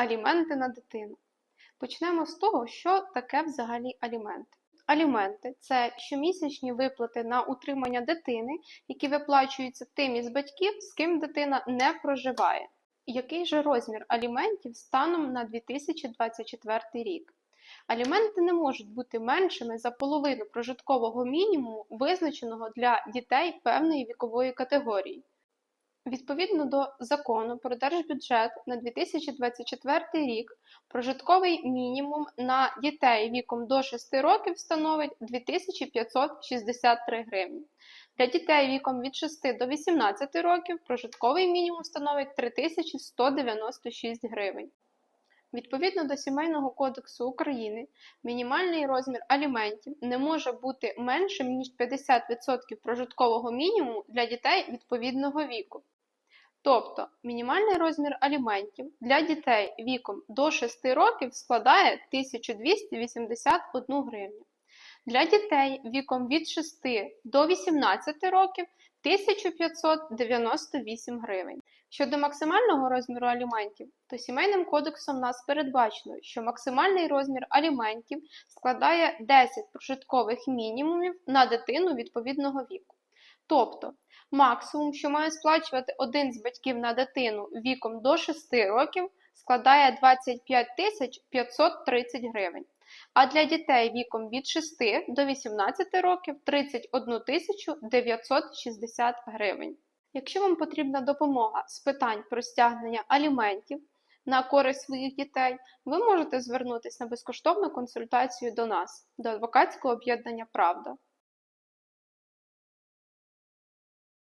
Аліменти на дитину. Почнемо з того, що таке взагалі аліменти. Аліменти це щомісячні виплати на утримання дитини, які виплачуються тим із батьків, з ким дитина не проживає. Який же розмір аліментів станом на 2024 рік? Аліменти не можуть бути меншими за половину прожиткового мінімуму, визначеного для дітей певної вікової категорії. Відповідно до закону про держбюджет на 2024 рік прожитковий мінімум на дітей віком до 6 років становить 2563 гривні. Для дітей віком від 6 до 18 років прожитковий мінімум становить 3196 гривень. Відповідно до Сімейного кодексу України, мінімальний розмір аліментів не може бути меншим ніж 50% прожиткового мінімуму для дітей відповідного віку. Тобто мінімальний розмір аліментів для дітей віком до 6 років складає 1281 гривню. Для дітей віком від 6 до 18 років 1598 гривень. Щодо максимального розміру аліментів, то сімейним кодексом нас передбачено, що максимальний розмір аліментів складає 10 прожиткових мінімумів на дитину відповідного віку. Тобто, максимум, що має сплачувати один з батьків на дитину віком до 6 років, складає 25 530 гривень. А для дітей віком від 6 до 18 років 31 960 гривень. Якщо вам потрібна допомога з питань про стягнення аліментів на користь своїх дітей, ви можете звернутися на безкоштовну консультацію до нас, до адвокатського об'єднання Правда.